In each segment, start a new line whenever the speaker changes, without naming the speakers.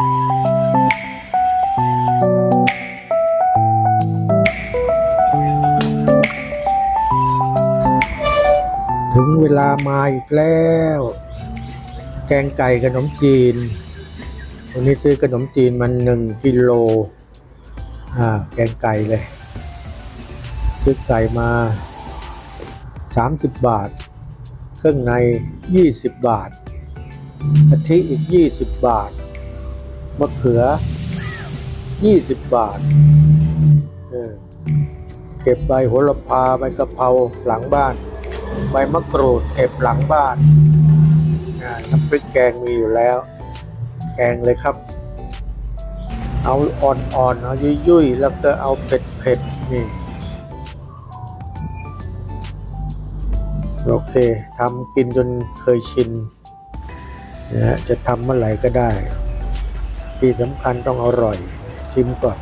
ถึงเวลามาอีกแล้ว แกงไก่ขนมจีน วันนี้ซื้อขนมจีนมันหนึ่งกิโลอ่าแกงไก่เลย ซื้อไก่มา 30 บาท เครื่องใน 20 บาทกะทิอีก 20 บาท มะเขือ 20 บาท เออ เก็บใบโหระพาใบกะเพราหลังบ้าน ใบมะกรูดเก็บหลังบ้านน้ำพริกแกงมีอยู่แล้ว แกงเลยครับ เอาอ่อนๆ เอายุ่ยๆ แล้วก็เอาเผ็ดๆ นี่ โอเคทำกินจนเคยชินนะจะทำเมื่อไหร่ก็ได้ ที่สำคัญต้องอร่อยชิมก่อน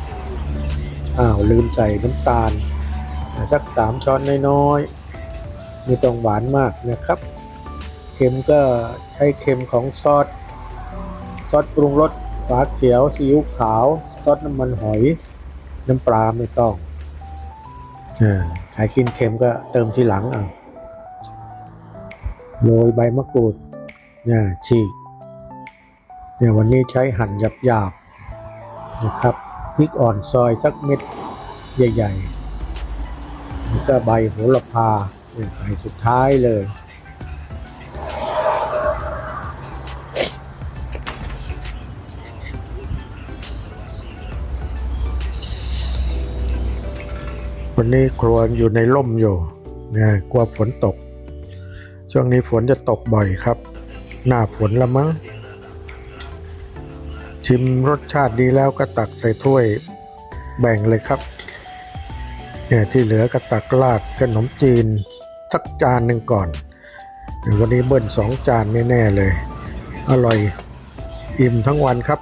อ้าวลืมใส่น้ำตาล สักสามช้อนน้อยๆไม่ต้องหวานมากนะครับเค็มก็ใช้เค็มของซอสซอสปรุงรสฝาเขียวซีอิ๊วขาวซอสน้ำมันหอย น้ำปลาไม่ต้องอ่ใครกินเค็มก็เติมทีหลังเอาโรยใบมะกรูดเนี่ยฉีก เนี่ยวันนี้ใช้หั่นหยาบๆนะครับพริกอ่อนซอยสักเม็ดใหญ่ๆแล้วก็ใบโหระพาใส่สุดท้ายเลยวันนี้ครัวอยู่ในร่มอยู่นะกลัวฝนตก ช่วงนี้ฝนจะตกบ่อยครับ หน้าฝนละมั้ง ชิมรสชาติดีแล้วก็ตักใส่ถ้วยแบ่งเลยครับเนี่ยที่เหลือก็ตักราดขนมจีนสักจานหนึ่งก่อนเดี๋ยววันนี้เบิ้ลสองจานแน่ๆเลย อร่อยอิ่มทั้งวันครับ